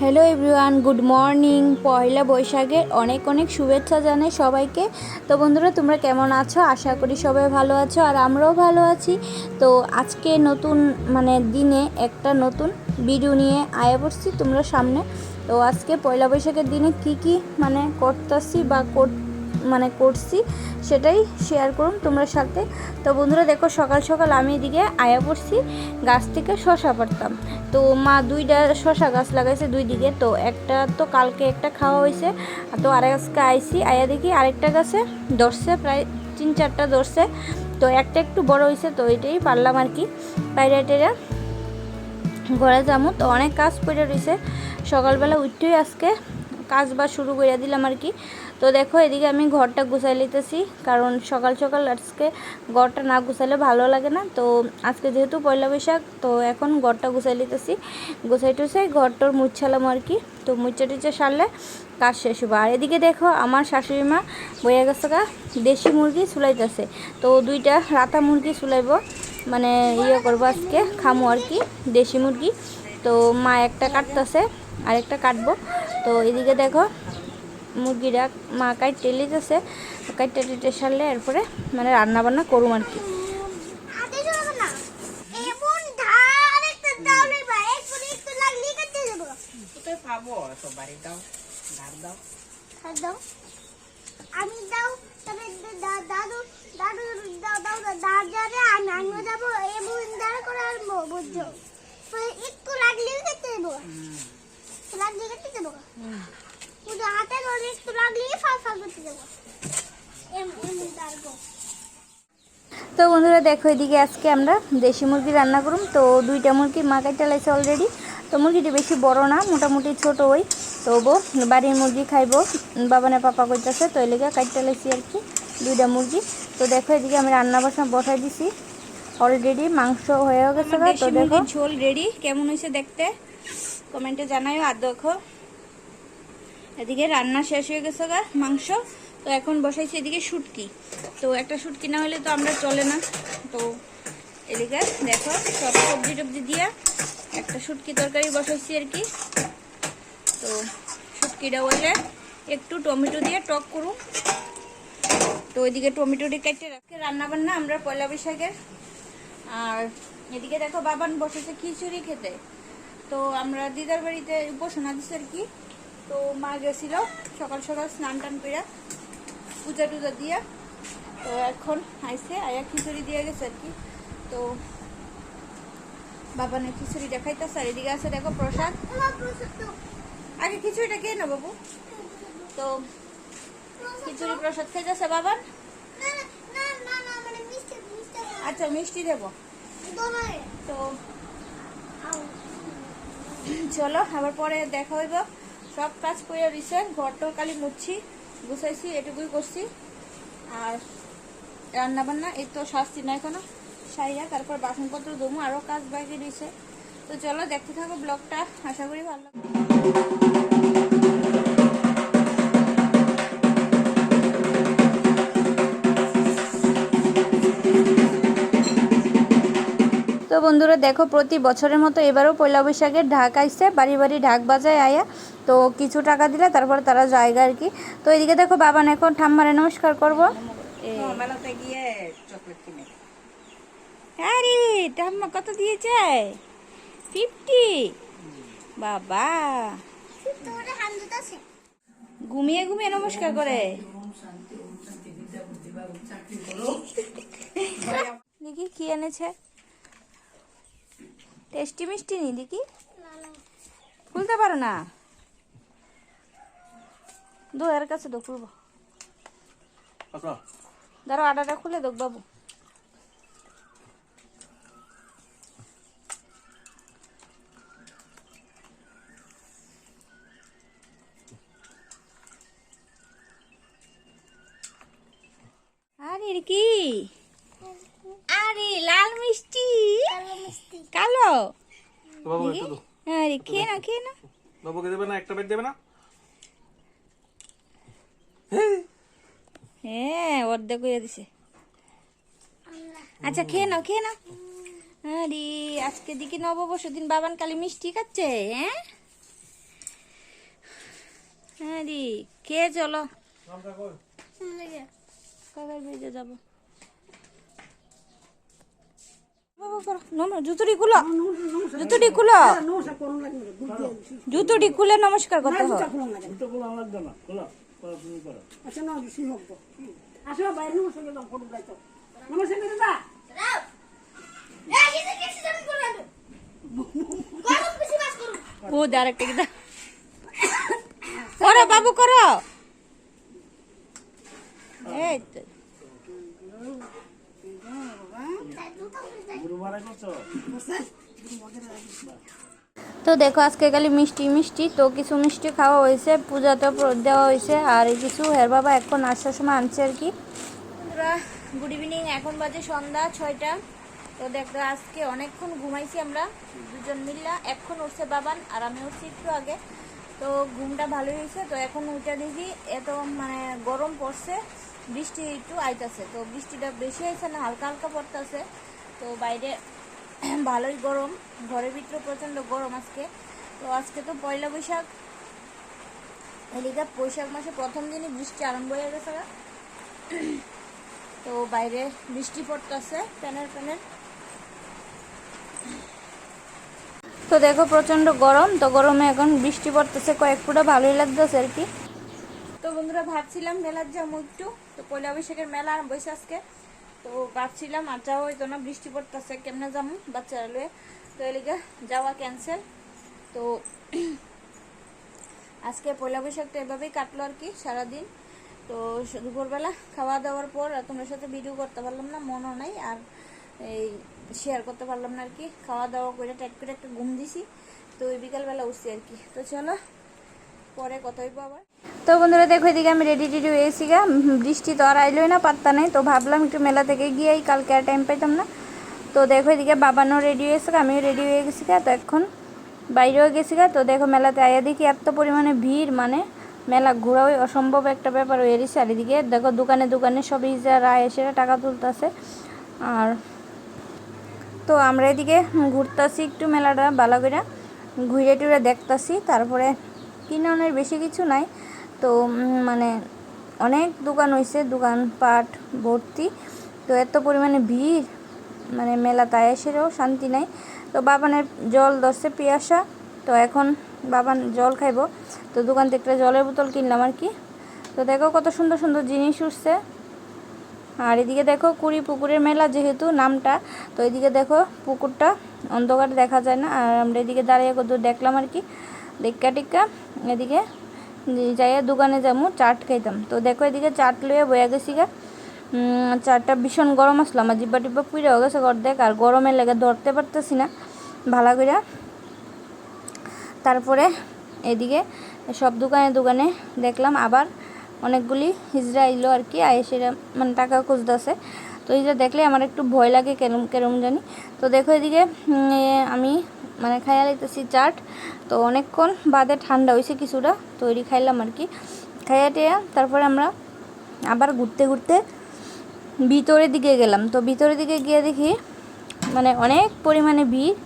Hello everyone good morning পয়লা বৈশাখের অনেক অনেক শুভেচ্ছা জানাই সবাইকে। তো বন্ধুরা, তোমরা কেমন আছো? আশা করি সবাই ভালো আছো আর আমরাও ভালো আছি। তো আজকে নতুন মানে দিনে একটা নতুন ভিডিও নিয়ে আয়া পড়ছি তোমরা সামনে। তো আজকে পয়লা বৈশাখের দিনে কি কি মানে করতেছি বা কর মানে করছি, সেটাই শেয়ার করুন তোমরা সাথে। তো বন্ধুরা দেখো সকাল সকাল আমি এদিকে আয়া পড়ছি, গাছ থেকে শশা পারতাম তো মা দুইটা শশা গাছ লাগাইছে দুই দিকে, তো একটা তো কালকে একটা খাওয়া হয়েছে, তো আর আজকে আইসি আয়া দেখি আরেকটা গাছে ধরছে, প্রায় তিন চারটা ধরছে, তো একটা একটু বড় হয়েছে, তো এটাই পারলাম আর কি। বাইরে টেরা ঘরে যাব তো অনেক কাজ পড়ে রয়েছে সকালবেলা উঠতেই আজকে কাজ বা শুরু করে দিলাম আর কি। তো দেখো, এদিকে আমি ঘরটা গুছাই লিতেছি কারণ সকাল সকাল আজকে ঘরটা না গুছালে ভালো লাগে না। তো আজকে যেহেতু পয়লা বৈশাখ, তো এখন ঘরটা গুছাই লিতেছি গুছাই টুছাই ঘরটোর মুছালাম আর কি। তো মুচা টুচা সারলে কাজ শেষ হব আর এদিকে দেখো, আমার শাশুড়ি মা বইয়া গেছে দেশি মুরগি চুলাইতেছে তো দুইটা রাতা মুরগি চুলাইব মানে ইয়ে করব আজকে, খামো আর কি, দেশি মুরগি। তো মা একটা কাটতেছে, আরেকটা কাটবো। তো এদিকে দেখো মুরগিটা মা কাইটে লিতেছে কাইটে টেটে সারলে এরপরে মানে রান্না বান্না করুম আর কি। আমি দাও তবে দা- দাদু দাদু দাও দাও যাবে আমি আমিও যাব। এমন দাঁড় করে আনব বুঝছ? তো একটু লাগলি কেটে দেবো লাগলি কেটে দেবো শুধু হাতে ফাল ফাল করতে। তো বন্ধুরা দেখো এদিকে আজকে আমরা দেশি মুরগি রান্না করুম। তো দুইটা মুরগি মা কাইটা লাইছে অলরেডি তো মুরগিটি বেশি বড় না মোটামুটি ছোট ওই। তো বো বাড়ির মুরগি খাইবো। বাবানে পাপা কইতাছে তো এলাকা কাইটা লাইছি আর কি দুইটা মুরগি। তো দেখো এদিকে আমি রান্না বসা বসাই দিছি। অলরেডি মাংস হয়েও গেছে তো দেখো। ঝোল রেডি কেমন হয়েছে দেখতে? কমেন্টে জানাইও। আর দেখো এদিকে রান্না শেষ হয়ে গেছে গা, মাংস। তো এখন বসাইছি এদিকে শুটকি। তো একটা শুটকি না হলে তো আমরা চলে না। তো এদিকে দেখো, সব সবজি টবজি দিয়া একটা শুটকি তরকারি বসাইছি আর কি। তো শুটকিটা বলে একটু টমেটো দিয়ে টক করুন তো ওইদিকে টমেটোটি কেটে রাখে রান্না বান্না আমরা পয়লা বৈশাখের। আর এদিকে দেখো বাবান বসেছে খিচুড়ি খেতে। তো আমরা দিদার বাড়িতে উপাসনা দিছি আর কি। তো মা গেছিল সকাল সকাল স্নান টান করে পূজা টুজা দিয়া। তো এখন আইসে আয়া খিচুড়ি দিয়ে গেছে আর কি। তো বাবানের খিচুড়ি দেখাইতেছে আর এদিকে আছে দেখো প্রসাদ। আগে খিচুড়িটা কে না বাবু তো খিচুড়ি প্রসাদ খাইতেছে বাবান মানে মিষ্টি মিষ্টি আচ্ছা মিষ্টি দেবো। তো চলো আবার পরে দেখা হইব। সব কাজ করে রইছে ঘরটাও কালি মুছছি গুছাইছি, এটুকুই করছি। আর রান্না বান্না এই তো শাস্তি না এখনও, সাইয়া, তারপর বাসনপত্র দমু আরও কাজ বাকি রয়েছে তো চলো, দেখতে থাকো ব্লগটা, আশা করি ভালো তো বন্ধুরা, দেখো প্রতি বছরের মতো এবারও পয়লা বৈশাখে ঢাক আইসে বাড়ি বাড়ি ঢাক বাজায় আয়া। তো কিছু টাকা দিলে তারপর তারা জায়গা আর কি। তো এদিকে দেখো বাবান এখন ঠাম্মারে নমস্কার করব। মেলাতে গিয়ে চকলেট কিনে। আরে ঠাম্মা কত দিয়েছে? ফিফটি বাবা। ঘুমিয়ে ঘুমিয়ে নমস্কার করে। দেখি কি এনেছে? টেস্টি মিষ্টি নি দেখি খুলতে পারো না? দো এর কাছে দো খুলবো ধরো আটাটা খুলে দোক বাবু। আরে কি? আরে লাল মিষ্টি। কালো? বাবু আরে খেয়ে না খেয়ে না বাবুকে দেবে না? একটা বেড দেবে না? হ্যাঁ অর্ধেক হয়ে দিছে আচ্ছা খেয়ে নাও খেয়ে নাও। আরে আজকে দিকে নববর্ষ দিন বাবান কালি মিষ্টি খাচ্ছে হ্যাঁ কে চলো। লেগে কাকার বেজে যাব। জুতোটি খুলো। জুতোটি খুলো। জুতোটি খুলে নমস্কার করতে হয় আচ্ছা না দিছি হোক আসো বাইরে নমস্কার করলাম ফটো করে দা। করে করো করো। ও ডাইরেক্ট দা করো বাবু করো। এই তো। তো দেখো, আজকে খালি মিষ্টি মিষ্টি, তো কিছু মিষ্টি খাওয়া হয়েছে পূজাতে দেওয়া হয়েছে, আর কিছু হের বাবা এখন আসার সময় আনছে আর কি। গুড ইভিনিং এখন বাজে সন্ধ্যা ছয়টা। তো দেখো, আজকে অনেকক্ষণ ঘুমাইছি আমরা, দুজন মিল্লা, এখন উঠছে বাবান আর আমি উঠছি একটু আগে। তো ঘুমটা ভালোই হয়েছে, তো এখন উঠে দেখি, এত মানে গরম পড়ছে, বৃষ্টি একটু আইতাছে। তো বৃষ্টিটা বেশি হয়েছে না, হালকা হালকা পড়তেছে। তো বাইরে ভালোই গরম, ঘরের ভিতরে প্রচণ্ড গরম আজকে। তো আজকে তো পয়লা বৈশাখ। এদিকে বৈশাখ মাসে প্রথম দিনই বৃষ্টি আরম্ভ হয়ে গেছে। তো বাইরে বৃষ্টি পড়তেছে প্যানের প্যানের তো দেখো প্রচণ্ড গরম, তো গরমে এখন বৃষ্টি পড়তেছে, কয়েক ফুটা ভালোই লাগতেছে আর কি। তো বন্ধুরা, ভাবছিলাম মেলার যাব একটু। তো পয়লা বৈশাখের মেলা আর হয়েছে আজকে। তো ভাবছিলাম, আর যাওয়া হইতো না, বৃষ্টি পড়তেছে, কেমনে যাব বাচ্চারা লয়ে? তো এলিগে যাওয়া ক্যান্সেল তো আজকে পয়লা বৈশাখটা এভাবেই কাটলো আর কি সারাদিন। তো দুপুরবেলা খাওয়া দাওয়ার পর তোমার সাথে ভিডিও করতে পারলাম না, মনও নাই, আর এই শেয়ার করতে পারলাম না আর কি। খাওয়া দাওয়া করে টাইট করে একটা ঘুম দিছি, তো ওই বিকালবেলা উঠছি আর কি। তো চলো, পরে কথা হইব আবার। তো বন্ধুরা দেখো এদিকে আমি রেডি টেডি হয়েছি গা। বৃষ্টি তো আর আইলোই না, পাত্তা নেই। তো ভাবলাম একটু মেলা থেকে গিয়েই কালকে আর টাইম পাইতাম না। তো দেখো এদিকে বাবানও রেডি হয়েছে আমিও রেডি হয়ে গেছি গা। তো এখন বাইরেও গেছি গা। তো দেখো মেলাতে আয়া দেখি এত পরিমাণে ভিড় মানে মেলা ঘোরাও অসম্ভব একটা ব্যাপার হয়ে গেছে আর এদিকে দেখো দোকানে দোকানে সবই যারা এসে টাকা তুলতেছে। আর তো আমরা এদিকে ঘুরতাছি একটু মেলাটা ভালো করে ঘুরে টুরে দেখতাছি, তারপরে কিনানোর বেশি কিছু নাই। তো মানে অনেক দোকান হয়েছে দোকানপাট ভর্তি। তো এত পরিমাণে ভিড় মানে মেলা তাই এসেও শান্তি নাই। তো বাবানের জল ধরছে পিয়াসা, তো এখন বাবান জল খাইব। তো দোকান থেকে একটা জলের বোতল কিনলাম আর কি। তো দেখো কত সুন্দর সুন্দর জিনিস উঠছে। আর এদিকে দেখো কুড়ি পুকুরের মেলা যেহেতু নামটা, তো এদিকে দেখো পুকুরটা অন্ধকার দেখা যায় না। আর আমরা এদিকে দাঁড়িয়ে কত দেখলাম আর কি। দেখা টিক্কা, এদিকে যাইয়া দোকানে যাব চাট খাইতাম। তো দেখো এদিকে চাট লইয়া বয়া গেছি গা। চাটটা ভীষণ গরম আসলো, আমার জিব্বা টিব্বা পুড়ে হয়ে গেছে দেখ আর গরমের লেগে ধরতে পারতেছি না, ভালো করে তারপরে এদিকে সব দোকানে দোকানে দেখলাম আবার অনেকগুলি হিজড়া এলো আর কি আয়েসেরা মানে টাকা খুঁজতেছে। তো এই যে দেখলে আমার একটু ভয় লাগে কেরম কেরম জানি। তো দেখো এদিকে আমি মানে খাইয়া লাইতেছি চাট। তো অনেকক্ষণ বাদে ঠান্ডা হয়েছে কিছুটা, তৈরি খাইলাম আর কি। খাইয়া টেয়া তারপরে আমরা আবার ঘুরতে ঘুরতে ভিতরের দিকে গেলাম। তো ভিতরের দিকে গিয়ে দেখি মানে অনেক পরিমাণে ভিড়।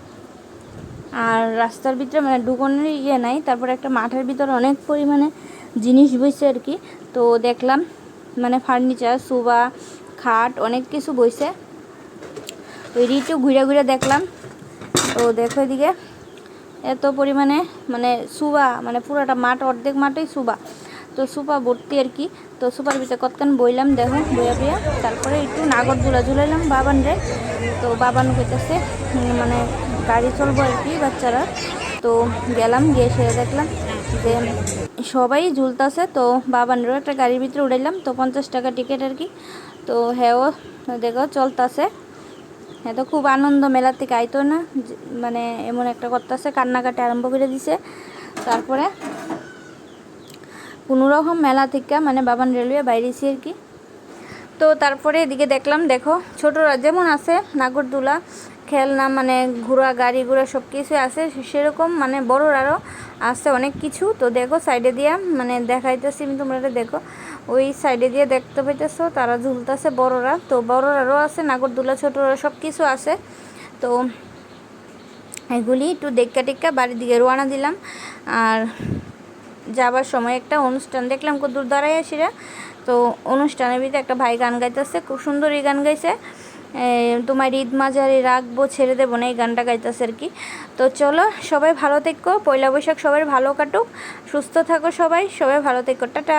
আর রাস্তার ভিতরে মানে ঢুকনের ইয়ে নাই, তারপরে একটা মাঠের ভিতরে অনেক পরিমাণে জিনিস বইছে আর কি। তো দেখলাম মানে ফার্নিচার, সোফা খাট, অনেক কিছু বইছে। ওই রিটু ঘুরে ঘুরে দেখলাম। তো দেখো এদিকে, এত পরিমাণে মানে সুবা মানে পুরোটা মাঠ, অর্ধেক মাঠেই সুবা। তো সুপা ভর্তি আর কি। তো সুপার ভিতরে কতক্ষণ বইলাম, দেখো, বইয়া বইয়া। তারপরে একটু নাগর ঝুলা ঝুলাইলাম বাবান রে তো বাবান কইতেছে মানে গাড়ি চলবো আর কি বাচ্চারা। তো গেলাম, গিয়ে সে দেখলাম যে সবাই ঝুলতাছে, তো বাবানেরও একটা গাড়ির ভিতরে উড়াইলাম, তো পঞ্চাশ টাকা টিকিট আর কি। তো হ্যাঁ দেখো, চলতাছে। হ্যাঁ তো খুব আনন্দ, মেলার থেকে আইতো না মানে এমন একটা করতেছে, কান্নাকাটি আরম্ভ করে দিছে। তারপরে কোনো রকম মেলা থেকে মানে বাবান রেলওয়ে বাইরেছি আর কি। তো তারপরে এদিকে দেখলাম, দেখো ছোটরা যেমন আছে, নাগরদোলা, খেলনা মানে ঘোড়া, গাড়ি ঘোড়া সব কিছু আছে সেরকম মানে বড়রারও আছে অনেক কিছু। তো দেখো, সাইডে দিয়া মানে দেখাইতেছি আমি তোমরা দেখো, ওই সাইডে দিয়ে দেখতে পাইতেছো, তারা ঝুলতেছে বড়রা। তো বড়রারও আছে, নাগরদোলা ছোটরা সব কিছু আছে। তো এগুলি একটু দেখা টেক্কা বাড়ির দিকে রোয়ানা দিলাম। আর যাবার সময় একটা অনুষ্ঠান দেখলাম, কদ্দূর দাঁড়াই আসিরা। তো অনুষ্ঠানের ভিতরে একটা ভাই গান গাইতেছে, খুব সুন্দর এই গান গাইছে। তোমার ঈদ মাঝারে রাখব, ছেড়ে দেবো না, এই গানটা গাইতেছে আর কি। তো চলো, সবাই ভালো থেকো, পয়লা বৈশাখ সবাই ভালো কাটুক, সুস্থ থাকো সবাই সবাই ভালো থেকো, টাটা।